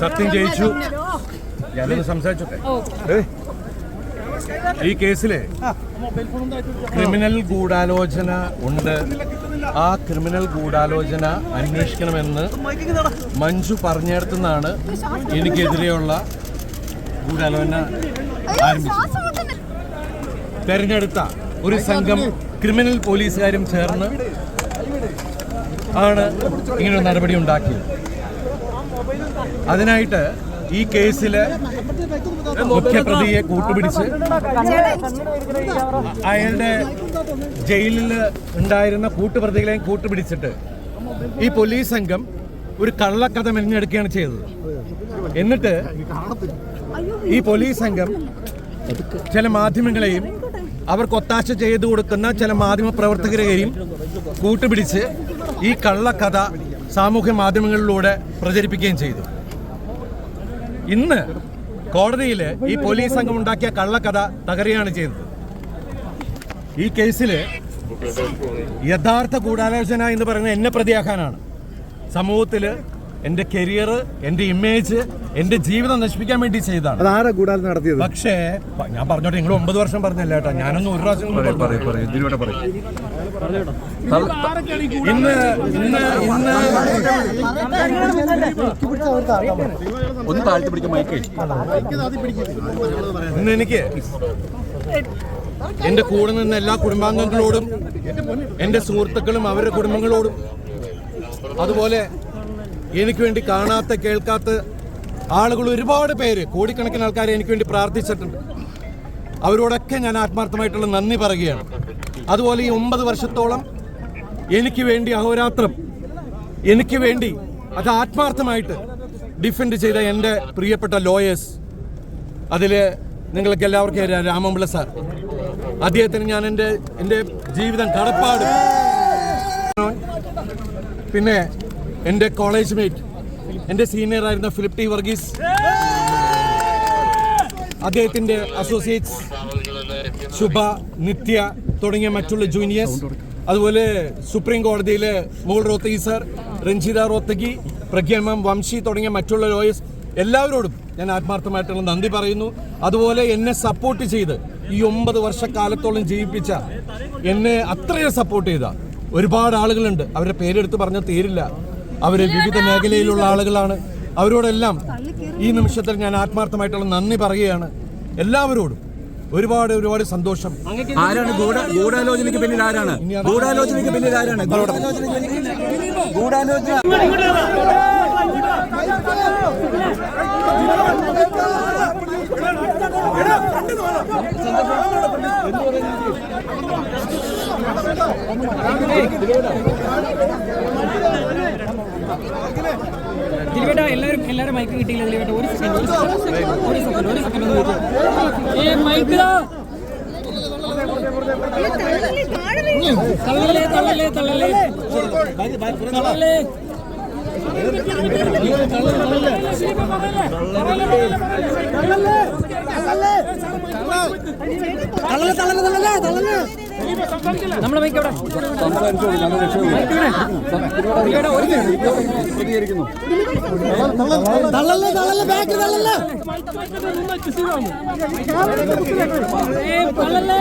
സത്യം ജയിച്ചു. ഞാനൊന്ന് സംസാരിച്ചോട്ടെ. ഈ കേസിലെ ക്രിമിനൽ ഗൂഢാലോചന ഉണ്ട്. ആ ക്രിമിനൽ ഗൂഢാലോചന അന്വേഷിക്കണമെന്ന് മഞ്ജു പറഞ്ഞിടത്തുനിന്നാണ് എനിക്കെതിരെയുള്ള ഗൂഢാലോചന ആരംഭിച്ചത്. തെരഞ്ഞെടുത്ത ഒരു സംഘം ക്രിമിനൽ പോലീസുകാരും ചേർന്ന് ആണ് ഇങ്ങനെ ഒരു നടപടി ഉണ്ടാക്കിയത്. അതിനായിട്ട് ഈ കേസിൽ മുഖ്യപ്രതിയെ കൂട്ടുപിടിച്ച് അയാളുടെ ജയിലിൽ ഉണ്ടായിരുന്ന കൂട്ടുപ്രതികളെയും കൂട്ടുപിടിച്ചിട്ട് ഈ പോലീസ് സംഘം ഒരു കള്ളക്കഥ മെഞ്ഞെടുക്കുകയാണ് ചെയ്തത്. എന്നിട്ട് ഈ പോലീസ് സംഘം ചില മാധ്യമങ്ങളെയും അവർക്ക് ഒത്താശ ചെയ്തു കൊടുക്കുന്ന ചില മാധ്യമ പ്രവർത്തകരെയും കൂട്ടുപിടിച്ച് ഈ കള്ളക്കഥ സാമൂഹ്യ മാധ്യമങ്ങളിലൂടെ പ്രചരിപ്പിക്കുകയും ചെയ്തു. ഇന്ന് കോടതിയിൽ ഈ പോലീസ് സംഘം ഉണ്ടാക്കിയ കള്ളക്കഥ തകരുകയാണ് ചെയ്തത്. ഈ കേസിൽ യഥാർത്ഥ ഗൂഢാലോചന എന്ന് പറയുന്നത് എന്നെ പ്രതിയാക്കാനാണ്. സമൂഹത്തിൽ എന്റെ കരിയർ എന്റെ ഇമേജ് എന്റെ ജീവിതം നശിപ്പിക്കാൻ വേണ്ടി ചെയ്താണ് അതാരാ കൂടാതെ നടത്തിയത്? പക്ഷേ പ- ഞാൻ പറഞ്ഞോട്ടെ നിങ്ങൾ ഒമ്പത് വർഷം പറഞ്ഞല്ല കേട്ടോ ഞാനൊന്നും ഒരു പ്രാവശ്യം കൂടി പറഞ്ഞു. ഇന്ന് ഇന്ന് ഇന്ന് ഒന്ന് താഴ്ത്തി പിടിക്കാൻ മൈക്കേ. ഇന്ന് എനിക്ക് എന്റെ കൂടെ നിന്ന എല്ലാ കുടുംബാംഗങ്ങളോടും എന്റെ സുഹൃത്തുക്കളും അവരുടെ കുടുംബങ്ങളോടും അതുപോലെ എനിക്ക് വേണ്ടി കാണാത്ത കേൾക്കാത്ത ആളുകൾ ഒരുപാട് പേര് കോടിക്കണക്കിന് ആൾക്കാരെ എനിക്ക് വേണ്ടി പ്രാർത്ഥിച്ചിട്ടുണ്ട്. അവരോടൊക്കെ ഞാൻ ആത്മാർത്ഥമായിട്ടുള്ള നന്ദി പറയുകയാണ്. അതുപോലെ ഈ ഒമ്പത് വർഷത്തോളം എനിക്ക് വേണ്ടി അഹോരാത്രം എനിക്ക് വേണ്ടി അത് ആത്മാർത്ഥമായിട്ട് ഡിഫെൻഡ് ചെയ്ത എന്റെ പ്രിയപ്പെട്ട ലോയേഴ്സ് അതിൽ നിങ്ങൾക്ക് എല്ലാവർക്കും അറിയാം സാർ. അദ്ദേഹത്തിന് ഞാൻ എന്റെ എന്റെ ജീവിതം കടപ്പാട്. പിന്നെ എന്റെ കോളേജ് മേറ്റ് എന്റെ സീനിയർ ആയിരുന്ന ഫിലിപ്പ് ടി വർഗീസ്. അദ്ദേഹത്തിന്റെ അസോസിയേറ്റ്സ് ശുഭ നിത്യ തുടങ്ങിയ മറ്റുള്ള ജൂനിയേഴ്സ് അതുപോലെ സുപ്രീം കോടതിയിലെ മുകൾ റോത്തഗി സർ രഞ്ജിത റോത്തഗി പ്രഖ്യാമം വംശി തുടങ്ങിയ മറ്റുള്ള ലോയേഴ്സ് എല്ലാവരോടും ഞാൻ ആത്മാർത്ഥമായിട്ടുള്ള നന്ദി പറയുന്നു. അതുപോലെ എന്നെ സപ്പോർട്ട് ചെയ്ത് ഈ ഒമ്പത് വർഷക്കാലത്തോളം ജീവിപ്പിച്ച എന്നെ അത്രയും സപ്പോർട്ട് ചെയ്ത ഒരുപാട് ആളുകളുണ്ട്. അവരുടെ പേരെടുത്ത് പറഞ്ഞാൽ തീരില്ല. അവർ വിവിധ മേഖലയിലുള്ള ആളുകളാണ്. അവരോടെല്ലാം ഈ നിമിഷത്തിൽ ഞാൻ ആത്മാർത്ഥമായിട്ടുള്ള നന്ദി പറയുകയാണ്. എല്ലാവരോടും ഒരുപാട് ഒരുപാട് സന്തോഷം. ആരാണ്? ഗൂഢ ഗൂഢാലോചനയ്ക്ക് പിന്നിൽ ആരാണ്? ഗൂഢാലോചനയ്ക്ക് പിന്നിൽ ആരാണ്? ഗൂഢാലോചന എല്ലാവരും മൈക്ക് കിട്ടിയില്ല ദിലീപേട്ട ഒരു സെക്കൻഡ് ഒരു സെക്കൻഡ് ഒരു സെക്കൻഡ് ഒരു സെക്കൻഡ് ഒന്ന് ഏ മൈക്ക് തള്ളലേ തള്ളലേ തള്ളലേ. തള്ളലേ. നമ്മളെ മൈക്ക് എവിടെ ദിലീപേട്ട ഒരു പ്രതികരിക്കുന്നു ഏ തള്ളല്ലേ